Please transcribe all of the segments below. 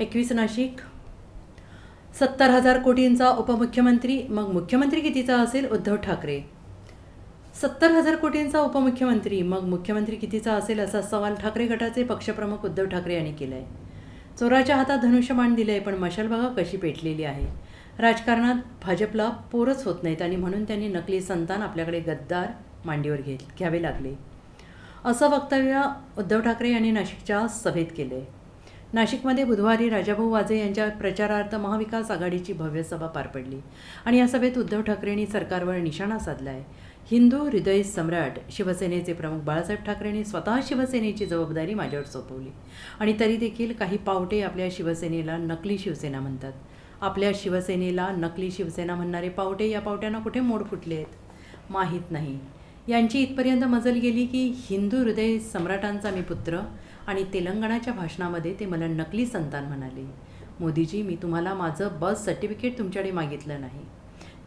एकवीस नाशिक. सत्तर हजार कोटींचा उपमुख्यमंत्री मग मुख्यमंत्री कितीचा असेल उद्धव ठाकरे? सत्तर हजार कोटींचा उपमुख्यमंत्री मग मुख्यमंत्री कितीचा असेल असा सवाल ठाकरे गटाचे पक्षप्रमुख उद्धव ठाकरे यांनी केला आहे चोराच्या हातात धनुष्यबाण दिलं आहे पण मशाल बघा कशी पेटलेली आहे. राजकारणात भाजपला पोरच होत नाहीत आणि म्हणून त्यांनी नकली संतान आपल्याकडे गद्दार मांडीवर घे घ्यावे लागले. असं वक्तव्य उद्धव ठाकरे यांनी नाशिकच्या सभेत केलं आहे नाशिकमध्ये बुधवारी राजाभाऊ वाजे यांच्या प्रचारार्थ महाविकास आघाडीची भव्य सभा पार पडली आणि या सभेत उद्धव ठाकरेंनी सरकारवर निशाणा साधला आहे हिंदू हृदय सम्राट शिवसेनेचे प्रमुख बाळासाहेब ठाकरेंनी स्वतः शिवसेनेची जबाबदारी माझ्यावर सोपवली आणि तरी देखील काही पावटे आपल्या शिवसेनेला नकली शिवसेना म्हणतात. आपल्या शिवसेनेला नकली शिवसेना म्हणणारे पावटे या पावट्यांना कुठे मोड फुटले आहेत? माहीत नाही. यांची इथपर्यंत मजल गेली की हिंदू हृदय सम्राटांचा मी पुत्र आणि तेलंगणाच्या भाषणामध्ये ते मला नकली संतान म्हणाले. मोदीजी मी तुम्हाला माझं बस सर्टिफिकेट तुमच्याकडे मागितलं नाही.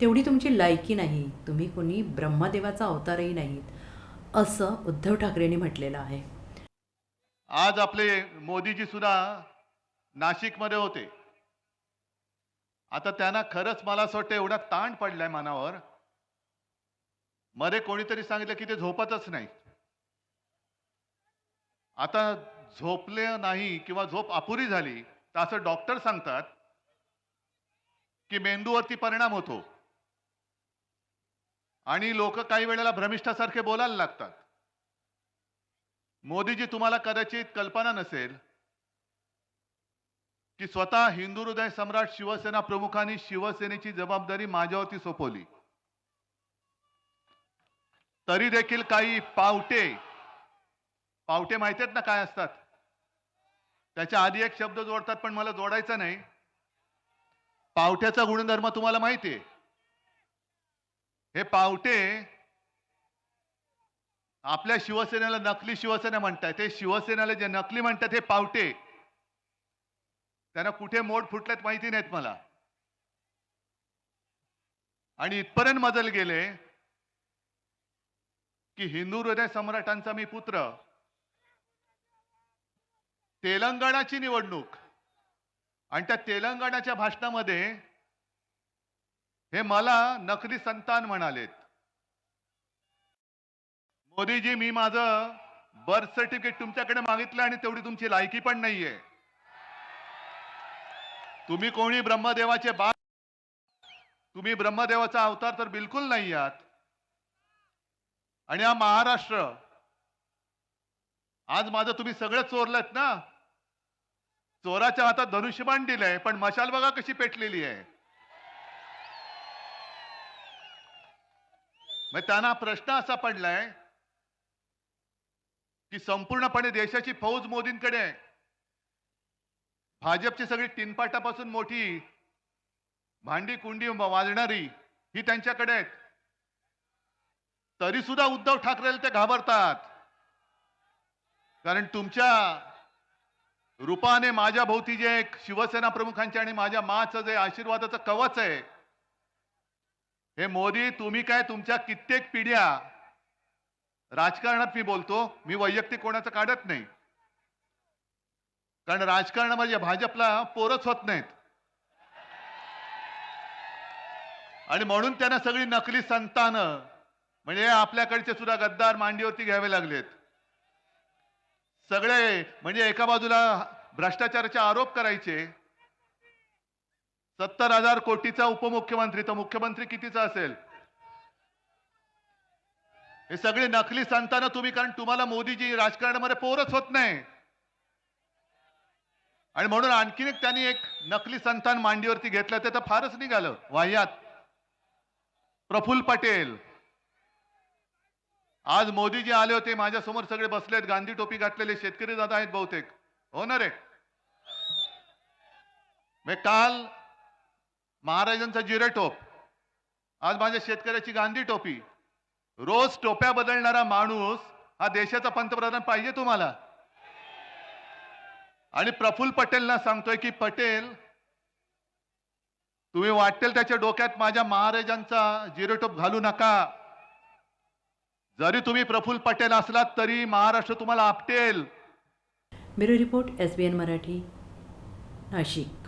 तेवढी तुमची लायकी नाही. तुम्ही कोणी ब्रह्मदेवाचा अवतारही नाहीत असं उद्धव ठाकरेंनी म्हटलेलं आहे. आज आपले मोदीजी सुद्धा नाशिकमध्ये होते. आता त्यांना खरंच मला असं वाटतं एवढा ताण पडलाय मनावर. मध्ये कोणीतरी सांगितलं की ते झोपतच नाही आता झोपले नाही किंवा झोप अपुरी झाली तर असं डॉक्टर सांगतात की मेंदूवरती परिणाम होतो. आणि लोक काही वेळेला भ्रमिष्ठासारखे बोलायला लागतात. मोदीजी तुम्हाला कदाचित कल्पना नसेल की स्वतः हिंदू हृदय सम्राट शिवसेना प्रमुखांनी शिवसेनेची जबाबदारी माझ्यावरती सोपवली. तरी देखील काही पावटे पावटे माहिती आहेत ना काय असतात? त्याच्या आधी एक शब्द जोडतात पण मला जोडायचा नाही. पावट्याचा गुणधर्म तुम्हाला माहिती आहे. हे पावटे आपल्या शिवसेनेला नकली शिवसेना म्हणतात ते शिवसेनेला जे नकली म्हणतात हे पावटे. त्यांना कुठे मोड फुटल्यात माहिती नाहीत मला. आणि इथपर्यंत मजल गेले की हिंदू हृदय सम्राटांचा मी पुत्र. तेलंगणाची निवडणूक. आणि त्या तेलंगणाच्या भाषणामध्ये हे मला नकली संतान म्हणालेत. मोदीजी मी माझं बर्थ सर्टिफिकेट तुमच्याकडे मागितलं आणि तेवढी तुमची लायकी पण नाहीये. तुम्ही कोणी ब्रह्मदेवाचे बा तुम्ही ब्रह्मदेवाचा अवतार तर बिलकुल नाही आहात. आणि हा महाराष्ट्र आज माझं तुम्ही सगळं चोरलत ना? चोराच्या हातात धनुष्यबाण दिलंय पण मशाल बघा कशी पेटलेली आहे. मग त्यांना प्रश्न असा पडलाय की संपूर्णपणे देशाची फौज मोदींकडे आहे. भाजपची सगळी टिनपाटापासून मोठी भांडी कुंडी वाजणारी ही त्यांच्याकडे आहेत. तरी सुद्धा उद्धव ठाकरेला ते घाबरतात. कारण तुमच्या रूपाने माझ्या भोवती जे एक शिवसेना प्रमुखांचे आणि माझ्या माचं जे आशीर्वादाचं कवच आहे हे मोदी तुम्ही काय तुमच्या कित्येक पिढ्या राजकारणात मी बोलतो मी वैयक्तिक कोणाचं काढत नाही. कारण राजकारणामध्ये म्हणजे भाजपला पोरच होत नाहीत. आणि म्हणून त्यांना सगळी नकली संतान म्हणजे आपल्याकडचे सुद्धा गद्दार मांडीवरती घ्यावे लागलेत. सगळे म्हणजे एका बाजूला भ्रष्टाचाराचे आरोप करायचे. सत्तर हजार कोटीचा उपमुख्यमंत्री तर मुख्यमंत्री कितीचा असेल? हे सगळे नकली सांगताना तुम्ही कारण तुम्हाला मोदीजी राजकारणामध्ये पोरच होत नाही. आणि म्हणून आणखीन एक त्यांनी एक नकली संतान मांडीवरती घेतलं ते तर फारच निघालं. वाह्यात. प्रफुल्ल पटेल. आज मोदीजी आले होते माझ्यासमोर सगळे बसलेत गांधी टोपी घातलेले शेतकरी दादा आहेत बहुतेक. हो ना रे? काल महाराजांचा जिरे टोप आज माझ्या शेतकऱ्याची गांधी टोपी रोज टोप्या बदलणारा माणूस हा देशाचा पंतप्रधान पाहिजे तुम्हाला. आणि प्रफुल्ल पटेलना सांगतोय की पटेल तुम्ही वाटेल त्याच्या डोक्यात माझ्या महाराजांचा जिरोटोप घालू नका. जरी तुम्ही प्रफुल्ल पटेल असलात तरी महाराष्ट्र तुम्हाला आपटेल. Bureau report S B N Marathi Nashik.